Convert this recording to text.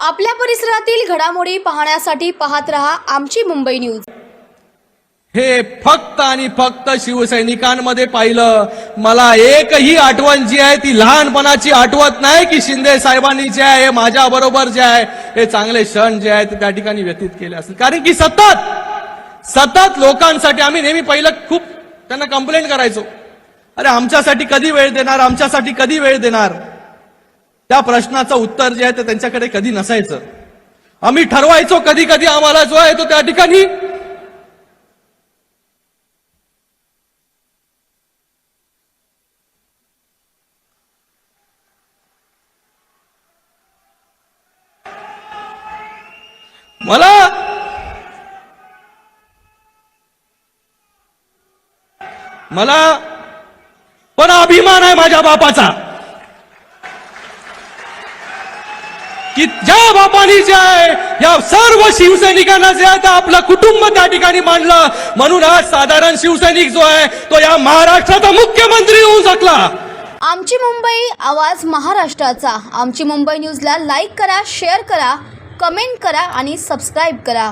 आपल्या परिसरातील घडामोडी पाहण्यासाठी पाहत रहा आमची मुंबई न्यूज. हे फक्त आणि फक्त शिवसैनिकांमध्ये पाहिलं. मला एकही आठवण जी आहे ती लहानपणाची आठवत नाही की शिंदे साहेबांनी जे आहे माझ्या बरोबर जे आहे हे चांगले क्षण जे आहे ते त्या ठिकाणी व्यतीत केले असतील. कारण की सतत सतत लोकांसाठी आम्ही नेहमी पहिलं खूप त्यांना कंप्लेंट करायचो. अरे आमच्यासाठी कधी वेळ देणार? आमच्यासाठी कधी वेळ देणार? त्या प्रश्नाचं उत्तर जे आहे ते त्यांच्याकडे कधी नसायचं. आम्ही ठरवायचो कधी कधी आम्हाला जो आहे तो त्या ठिकाणी. मला मला पण अभिमान आहे माझ्या बापाचा. की ज्या बापानी जे आहे या सर्व शिवसैनिकांना जे आहे तर आपलं कुटुंब त्या ठिकाणी मांडलं. म्हणून आज साधारण शिवसैनिक जो आहे तो या महाराष्ट्राचा मुख्यमंत्री होऊ शकला. आमची मुंबई आवाज महाराष्ट्राचा. आमची मुंबई न्यूजला लाईक करा शेअर करा कमेंट करा आणि सबस्क्राईब करा.